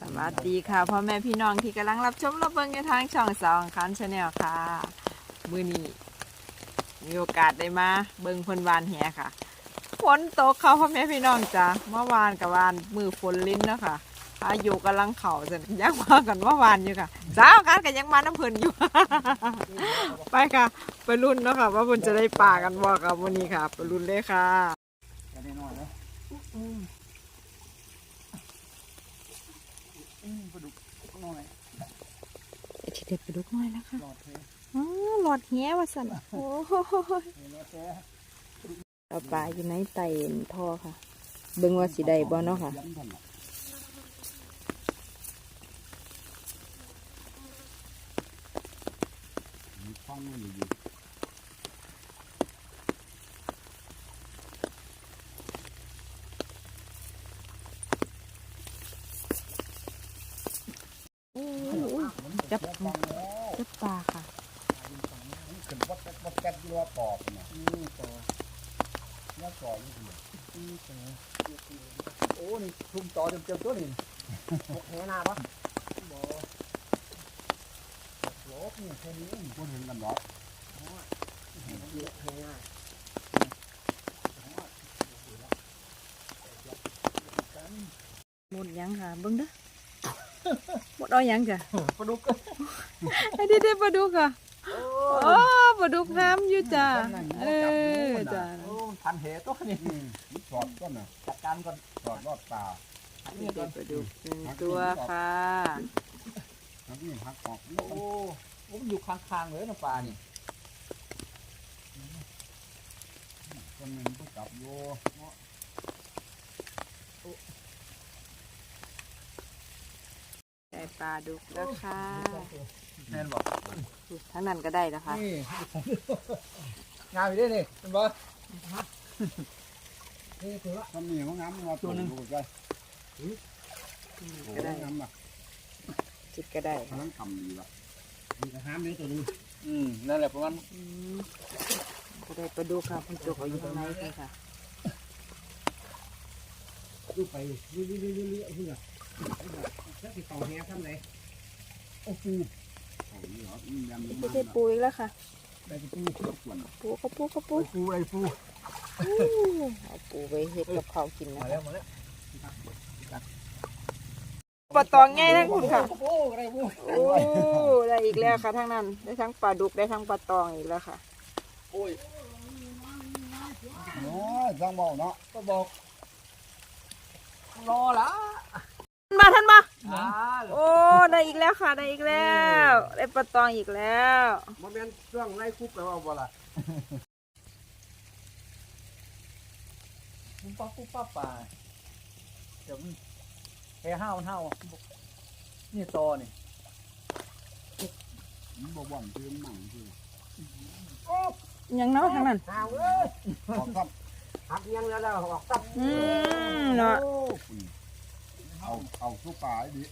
สวัสดีค่ะพ่อแม่พี่น้องที่กำลังรับชมรับเบิ่งในทางช่องสองคันชาแนลค่ะ มื้อนี้มีโอกาสได้มาเบิ่งเพนวานแหค่ะฝนตกค่ะพ่อแม่พี่น้องจ้ะเมื่อวานกับวานมือฝนลิ้นเนาะคะพายุกำลังเข่าจะยังมากันเมื่อวานอยู่ค่ะสาวกันกันยังมาน้ำเพลินอยู่ ไปค่ะ ไปรุ่นเนาะค่ะ ว่าเพิ่นจะได้ป่ากันบ่กับวันนี้ค่ะ ไปรุ่นเลยค่ะ กันนิดหน่อยนะอืมปลาดุก หน่อยทีเด็ดไปดูหน่อยแล้วค่ะหลอดเทอ๋อหลอดเหี้ยว่าสันโอ้โหหลอดเทเอาปลาอยู่ในไตนท่อค่ะ เบิ่งว่าสิได้บ่เนาะค่ะย้ำกันน่ะมีฟังมันอยู่ จับจับปลาค่ะขึ้นวัดวัดแก๊สที่ว่าปอบน่ะนี่ต่อแล้วต่อนี่คือนี่ต่อโอ้นี่ทุ่มต่อเต็มเต็มตัวนี่หกแหนาปะบ่ลบนี่แค่นี้คนเห็นกันหรอหมดยังค่ะเบิ่งเด้อ หมดเอายังจ้ะปลาดุกไอ้ที่ได้ปลาดุกค่ะโอ้ปลาดุกน้ำอยู่จ้ะเออจ้ะโอ้ทันเหตุตัวนี่สอดก็น่ะจัดการก่อนสอดรอดตานี่ได้ปลาดุกหนึ่งตัวค่ะแล้วนี่หักออกโอ้โอ้มันอยู่ข้างๆเลยนะปลานี่คนหนึ่งก็จับโย ได้ ปลาดุกแล้วค่ะแน่นบอกทั้งนั้นก็ได้แล้วค่ะนี่งามอยู่ด้วยนี่เป็นบ่นี่ถือว่าทำนี่ของน้ำมาตัวหนึ่งดูกันโอ้ก็ได้น้ำอะจิตก็ได้กำลังทำดีละมีกระห้ามเยอะตัวนึงอืมนั่นแหละประมาณอืมก็ได้ปลาดุกค่ะคุณจกเอาอยู่ข้างในเลยค่ะดูไปเรื่อยๆเรื่อยๆเพื่อ แล้วติดต่อแฮทำไรโอ้ปูโอ้ยเหรออืมยำไม่ได้ปูอีกแล้วค่ะ ได้ปูทุกส่วน ปูเขาปูเขาปูปูอะไรปูอู้เอาปูไปเฮ็ดกับข้าวกินนะมาคะแล้วมาแล้วปลาตองใหญ่ทั้งคุณค่ะ โอ้อะไรปูโอ้ได้อีกแล้วค่ะทั้งนั้น ได้ทั้งปลาดุกได้ทั้งปลาตองอีกแล้วค่ะ โอ้ยโอ้ยจังบอกเนาะก็บอกรอละ มาท่านมาอ่าโอ้ได้อีกแล้วค่ะได้อีกแล้วได้ปลาตองอีกแล้วมันเป็นช่วงไล่คุบไปว่าบ่ล่ะมันป้าปุ๊บป้าป่าเดี๋ยวมันแค่ห้าวห้าวนี่ตอนี่มันบ่บ่อนคือหนังคือยังเนาะทั้งนั้นห้าวเอ้ยออกซับหักยังแล้วออกซับอืมเนาะ เอาเอาสู้ป่าให้ดิ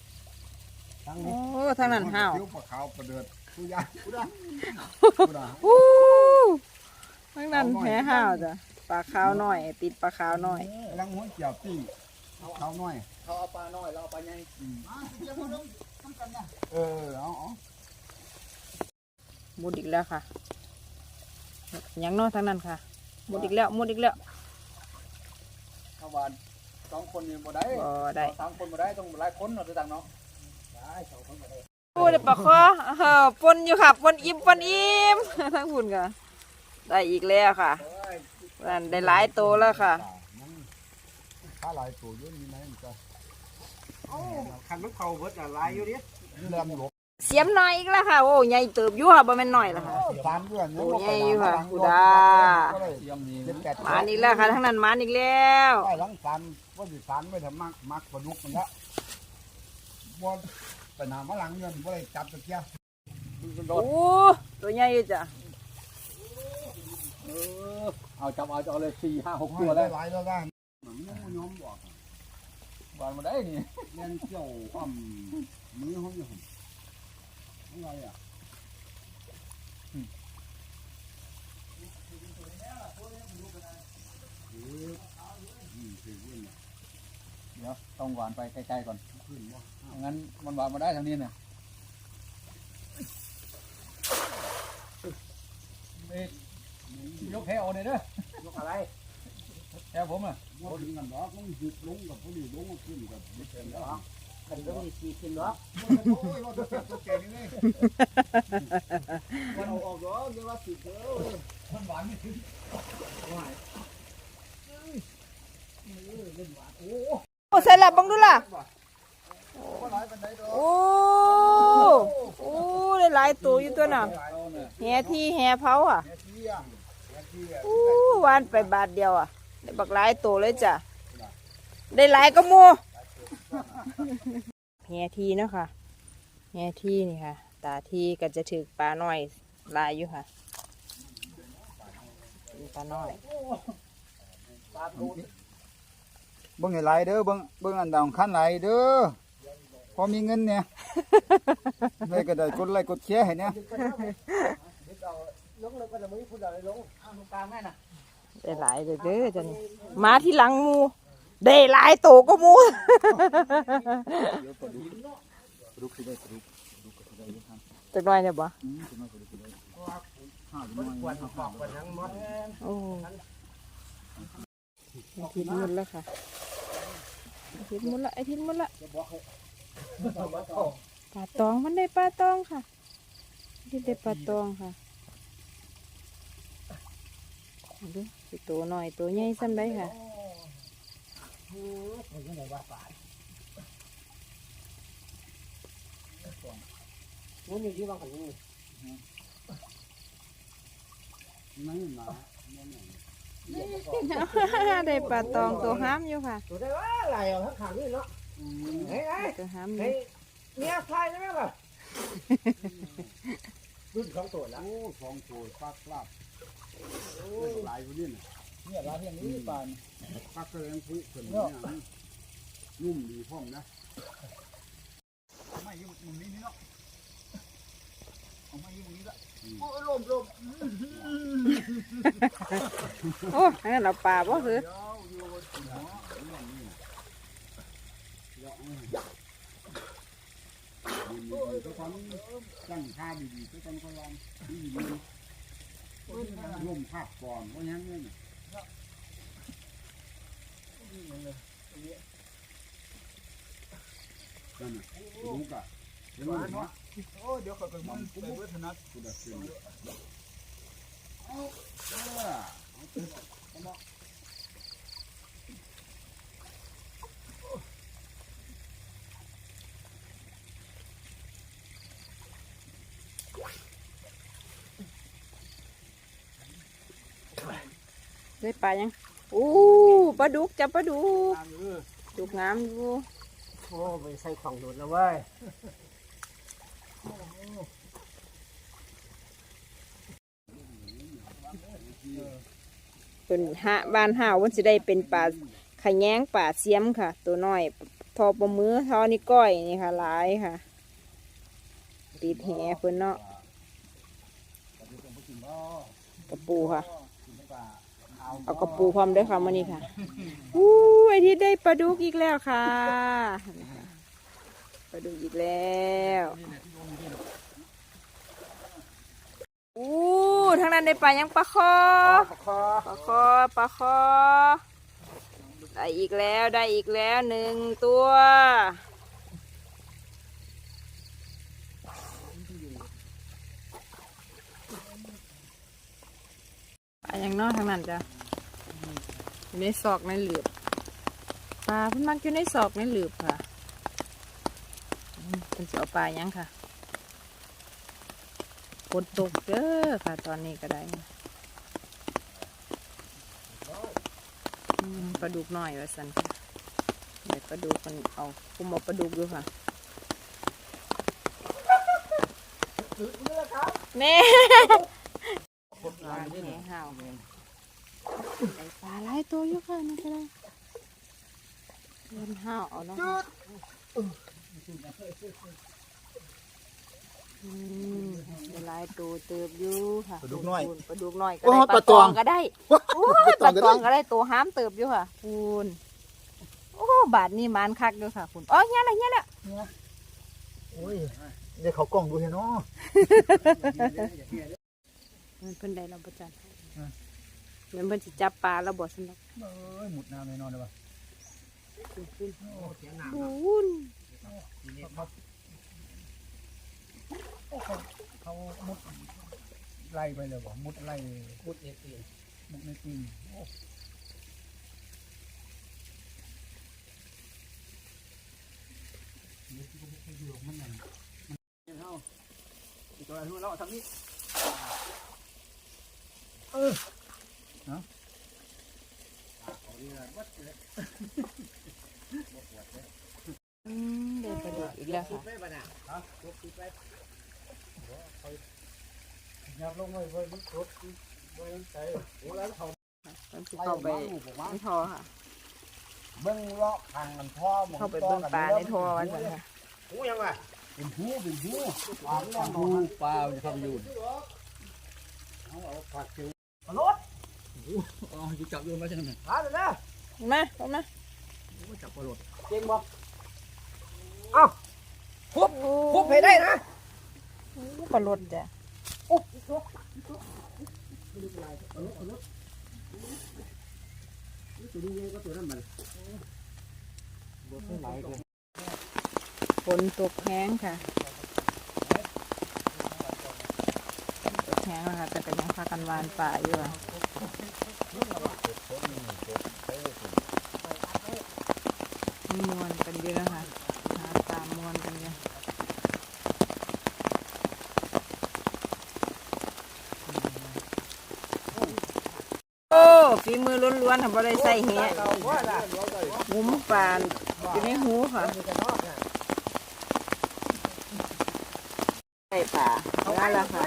ทั้งโอ้นี้ทั้งนั้นห้าวคิ้วปลาขาวปลาเดือดผู้ยาผู้ดาผู้ดาอู้ทั้งนั้นแพ้ห้าวจ้ะปลาขาวหน่อย ติดปลาขาวหน่อยกำลังหัวเกี่ยวปิ้งเขาน้อยเขาเอาปลาน้อยเราเอาปลาใหญ่เออเอาเอาหมดอีกแล้วค่ะยังเนาะทั้งนั้นค่ะหมดอีกแล้วหมดอีกแล้วข้าวหวาน สองคนนี่บ่ได้บ่ได้ สามคนบ่ได้ต้องหลายคนเนาะจะต่างเนาะได้สองคนบ่ได้โอ้ได้ปลาคอเออปนอยู่ค่ะปนอิ่มปนอิ่มทั้งคุณค่ะได้อีกแล้วค่ะเอ้ยนั่นได้หลายโตวแล้วค่ะมันถ้าหลายตัวเยอะมีไหมมันก็คันลูกเขาเบิดอะหลายอยู่ดิเริ่มหลบเสียมหน่อยอีกแล้วค่ะโอ้ใหญ่เติบอยู่ค่ะบ่แม่นหน่อยละค่ะ สามเดือนโอ้ใหญ่อยู่ค่ะกูดาเสียมนี่เจ็ดแปดมาอีกแล้วค่ะทั้งนั้นมาอีกแล้วได้หลังสาร ว่าสิสารไม่ทำมักมักปลาดุกมันละบ่ไปหนามาหลังเงินบ่ได้จับตะเกียบโอ้ตัวใหญ่อยู่จ้ะเออเอาจับเอาจะเอาเลยสี่ห้าหกตัตัววได้แล้วหลายแล้วได้มันไม่ยอมบอกวานมาได้นี่เล่นเกี่ยวอ้ำมือเขาอยู่อะไรอะเดี๋ยวต้องหวานไปไกลๆก่อนขึ้นบ่งั้นมันวางมาได้ทางนี้เนี่ยนี่ยกแพเอาเนี่ยเด้อยกอะไรแพผมอะบ่ถึงกันดอกมันหยุดลงกับผู้นี้ลงขึ้นกับไม่เป็นดอกกันต้องมีสีขึ้นเนาะโอ้ยว่าตัวตัวแก่นี่เลยมันเอาออกดอกเดี๋ยวว่าสิเด้อมันหวานไม่ถึงโอ้ใส่ละบังดูล่ะบ่ หลายปานใดดอกโอ้โอ้ได้หลายตัวอยู่ตัวน่ะเอาเนี่ยแห่ที่แห่เผาอะแม่เที่ยงแม่เที่ยงอู้วานไปบาทเดียวอะได้บักหลายตัวเลยจ้ะ ได้หลายก็มูแห่ที่เนาะค่ะแห่ที่นี่ค่ะ ตาที่ก็จะถือปลาหน้อยลายอยู่ค่ะปลาหน้อย เบิ่งให้หลายเด้อเบิ่งเบิ่งอันดาวคันหลายเด้อพอมีเงินเนี่ยได้ก็ได้กดไลค์กดแชร์ให้เนี่ยลงแล้วก็จะไม่พูดอะไรลงเอาตรงกลางแม่น่ะได้หลายเลยเด้อจ้ะนี่มาที่หลังหมู ได้หลายตัวก็หมูรุกสิได้รุกรุกก็ได้อยู่ครับจักหน่อยเนี่ยบ่อืมสิมาก็ได้ห้าสิบหน่อยวันบอกวันนั้นมดโอ้ไอทิศหมุนแล้วค่ะ ทิศหมุนละไอทิศหมุนละปลาตองมันได้ปลาตองค่ะที่ได้ปลาตองค่ะดูสิตัวหน่อยตัวใหญ่ซ้ำได้ค่ะนู้นมีที่วางของนี่นั่นมา ได้ปลาตองตัวห้ามอยู่ค่ะตัวได้ว่าอะไรอะข้างขางนี่เนาะเฮ้ยเฮ้ยตัวห้ามอเฮ้ยู่ยเนี่ยไฟได้ไหมล่ะรุ่นสองตัวแล้วโอ้สองตัวปักลาบโอ้หลายคนนี่น่ะเนี่ยร้านอย่างนี้ปานปักก็ยังพุขึ้นเนี่ยนุ่มดีพร้อมนะไม่ยุ่งมุมนี้นี่เนาะ เอาไม่ยุ่งนี้ละโอ้ลมลมโอ้นั่นเราปลาบ่คือเดี๋ยวอยู่บนหัวนี่นี่เดี๋ยวอืมดีๆก็ตอนตั้งท่าดีๆก็ตอนก็ลองดีๆร่มภาพก่อนเพราะงั้นเนี่ยนั่นน่ะรู้กะเดี๋ ยวมันเนาะโอ้เดี๋ยวเขาไปมันไปเวทนัดกูดักเสียงเอาเออได้ปลายังอู้ปลาดุกจับปลาดุกดุกงามอยู่โอ้ไปใส่ของโดดแล้วเว้ย เป็นหะบ้านห่าวมันสิได้เป็นปลาขะแยงปลาเสียมค่ะ ตัวน้อย ทอปมือทอนี่ก้อยนี่ค่ะหลายค่ะตีแหเพิ่นเนาะกระปูค่ะ เอากระปูพร้อมด้วยค่ะมันนี้ค่ะอู้ไอที่ได้ปลาดุกอีกแล้วค่ะ ปลาดุกอีกแล้วอู้ทางนั้นได้ปลายังปลาคอคอปลาคอปลาคอ ได้อีกแล้วได้อีกแล้วหนึ่งตัวปลาอย่างนอกทางนั้นจ้ะอยู่ในศอกในหลืบปลาเพิ่นมักอยู่ในศอกในหลืบค่ะอืม เป็นเสิเอปลายังค่ะฝนตกเด้อค่ะ ตอนนี้ก็ได้ปลาดุกหน่อยว่าสันค่ะเดี๋ยวปลาดุกมันเอาคุมเอาปลาดุกดูค่ะแม่ปลาแหห่าวไอปลาหลายตัวอยู่ค่ะนี่ก็ได้เล่นห่าวเอาเนาะค่ะ อืมได้หลายตัวเติบอยู่ค่ะปลาดุกน้อยปลาดุกน้อยก็โอ้ได้ปลาตอง ก็ได้โอ้ยปลาตองก็ได้ตัวห้ามเติบอยู่ค่ะคูณโอ้บาทนี่มันคักเด้วยค่ะ คุณอ๋อเงี้ยแหละเงี้ยแหละโอ้ยเดี๋ยวเขากล้องดูให้เนาะมันเพิ่นได้เราประจันเหมือนเพิ่นสิจับปลาแล้วบ่สนุกเอ้ยหมุดน้ำแน่นอนเลยว่ะบู นเขามุดไล่ไปเลยบ่มุดไล่พูดเองมุดในตีนโอ้ตัวอะไรรู้แล้วทำนี้เอืมได้ประโยชน์อีกแล้วค่ะ ไม่บ้าน่ะฮะยกขึ้นไปอยากลงไปไว้มุดรถไว้ใส่โอ้แล้วเขาเพิ่นสิเข้าไปในท่อค่ะ เบิ้งเลาะทางมันท่อหมองเข้าไปเบิ่งปลาในท่อว่าซั่นค่ะโอ้ยังไงเป็นหูเป็นหูปลาแน่นอดูนปลาจะเข้าไปอยู่เอาเอาปากเขียวรถอ๋ออยู่จับโยนมาใช่ไหมหาเลยนะมาเอามาจับปลาหลดเก่งบ่เอ้าคุบคุบให้ได้นะปลาลดจ้ะฝนตกแห้งค่ะตกแห้งแล้วค่ะ แต่ก็ยังพากันวานป่าอยู่อะมีมวนกันเยอะนะคะ มมวนกันเยโอ้ฝีมือล้วนๆค่ะบ่ได้ใส่แหะเราว่าล่ะหมุมปานอยู่ในหูค่ะใส่ป่าแล้วล่ะค่ะ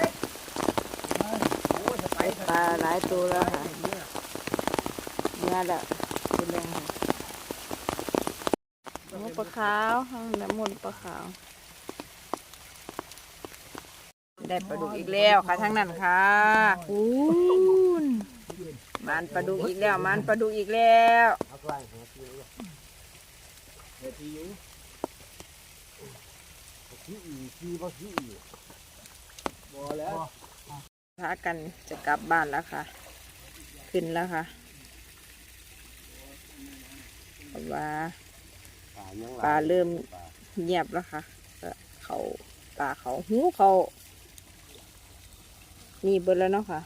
โอ้จะไปปลาหลายตัวแล้วค่ะเนี่ยแหละเป็นแรง ปลาขาวข้างน้ำมันปลาขาว ได้ปลาดุกอีกแล้วค่ะทั้งนั้นค่ะคูณมันปลาดุกอีกแล้ว มันปลาดุกอีกแล้วเอาไปหาที่อยู่เดี๋ยวที่อยู่ที่อีที่บ่ที่อีบ่แล้วพากันจะกลับบ้านแล้วค่ะ ขึ้นแล้วค่ะเพราะว่า ปลาเริ่มเงียบแล้วค่ะเขาปลาเขาหูเขา นี่เบิดแล้วเนาะค่ะ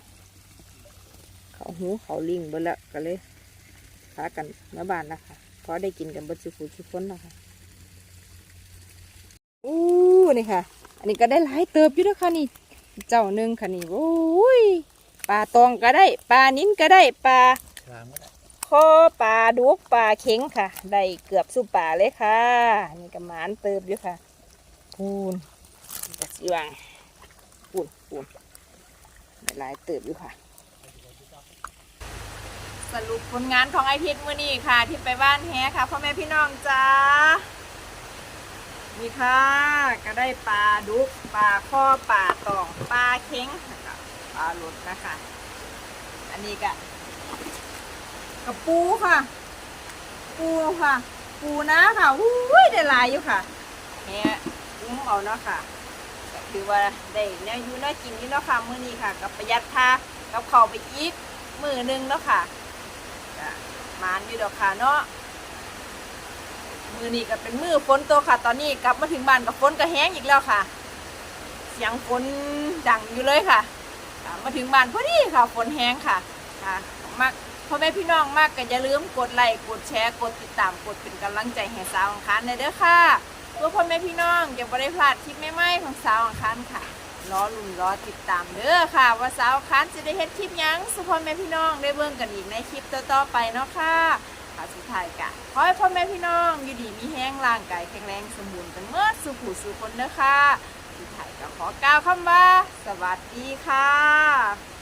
เขาหูเขาลิงเบิดแล้วก็เลยพากันมาบ้านแล้วค่ะเพราะได้กินกันบิดสุฟุทุกคนแล้วค่ะอู้นี่ค่ะ อันนี้ก็ได้หลายเติบอยู่แล้วค่ะนี่ เจ้าหนึ่งค่ะนี่โอ้ยปลาตองก็ได้ปลานิ้นก็ได้ปลาทางก็ได้ อปลาดุกปลาเข็งค่ะ ได้เกือบสุปลาเลยค่ะนี่ก็หมานเติบอยู่ค่ะปูนกระสิวังปูนปูนหลายเติบอยู่ค่ะ สรุปผลงานของไอทิศมื้อนี้ค่ะ ที่ไปบ้านแฮค่ะพ่อแม่พี่น้องจ้านี่ค่ะ ก็ได้ปลาดุกปลาข้อปลาตองปลาเข็งปลาหลุดนะคะ อันนี้ก็ กับปูค่ะ ปูค่ะ ปูนะค่ะอุ้ยได้หลายอยู่ค่ะแหมอุ้มเอาเนาะค่ะก็คือว่าได้เนื้อยูเนื้อกินอยู่เนาะค่ะมื้อนี้ค่ะ กับประหยัดค่ากับข้าวไปอีกมื้อหนึงเนาะค่ะหมานอยู่ดอกค่ะเนาะมื้อนี้ก็เป็นมื้อฝนตค่ะ ตอนนี้กลับมาถึงบ้านกับฝนก็แห้งอีกแล้วค่ะ เสียงฝนดังอยู่เลยค่ะค่ะมาถึงบ้านพอดีค่ะฝนแห้งค่ะ ค่ะมัก พ่อแม่พี่น้องมากก็อย่าลืมกดไลค์กดแชร์กดติดตามกดเป็นกำลังใจให้สาวอังคารในเด้อค่ะเพื่อพ่อแม่พี่น้องอย่าได้พลาดคลิปใหม่ๆของสาวอังคารค่ะรอลุ้นรอติดตามเด้อค่ะ ว่าสาวอังคารจะได้เฮ็ดคลิปยังสุพ่อแม่พี่น้องได้เบิ่งกันอีกในคลิปต่อๆไปเนาะค่ะค่ะสุดท้ายกะขอให้พ่อแม่พี่น้องอยู่ดีมีแห้งร่างกายแข็งแรงสมบูรณ์กันเมื่อสุขูสุคนเด้อค่ะสุดท้ายก็ขอกล่าวคำว่า สวัสดีค่ะ